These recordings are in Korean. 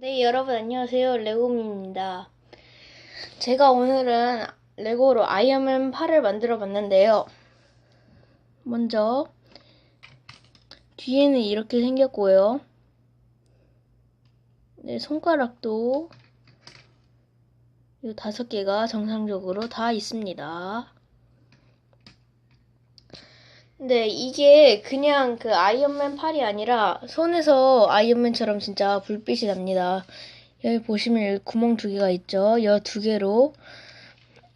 네, 여러분 안녕하세요. 레고미입니다. 제가 오늘은 레고로 아이언맨 8을 만들어 봤는데요. 먼저 뒤에는 이렇게 생겼고요. 네, 손가락도 이 다섯 개가 정상적으로 다 있습니다. 네, 이게 그냥 그 아이언맨 팔이 아니라 손에서 아이언맨처럼 진짜 불빛이 납니다. 여기 보시면 구멍 두 개가 있죠. 이두 개로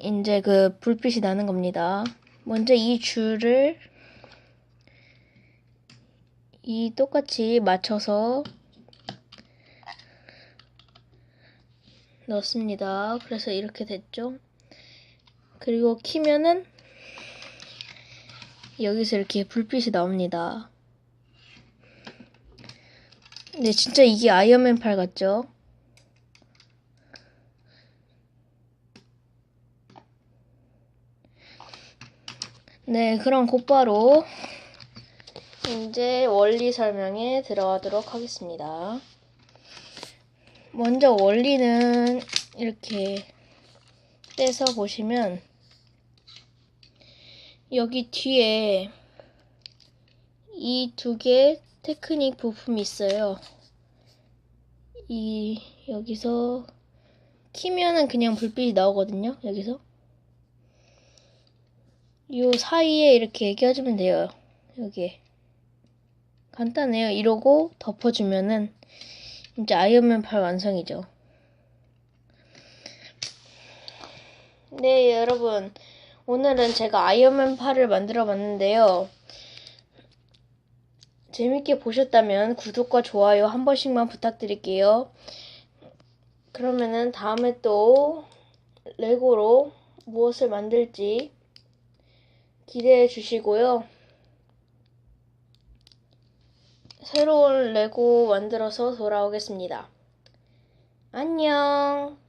이제 그 불빛이 나는 겁니다. 먼저 이 줄을 이 똑같이 맞춰서 넣습니다. 그래서 이렇게 됐죠. 그리고 키면은 여기서 이렇게 불빛이 나옵니다. 근데 진짜 이게 아이언맨 팔 같죠? 네, 그럼 곧바로 이제 원리 설명에 들어가도록 하겠습니다. 먼저 원리는 이렇게 떼서 보시면 여기 뒤에 이 두 개 테크닉 부품이 있어요. 이 여기서 키면은 그냥 불빛이 나오거든요. 여기서 요 사이에 이렇게 껴주면 돼요. 여기 간단해요. 이러고 덮어주면은 이제 아이언맨 팔 완성이죠. 네, 여러분. 오늘은 제가 아이언맨 팔을 만들어 봤는데요. 재밌게 보셨다면 구독과 좋아요 한 번씩만 부탁드릴게요. 그러면은 다음에 또 레고로 무엇을 만들지 기대해 주시고요. 새로운 레고 만들어서 돌아오겠습니다. 안녕!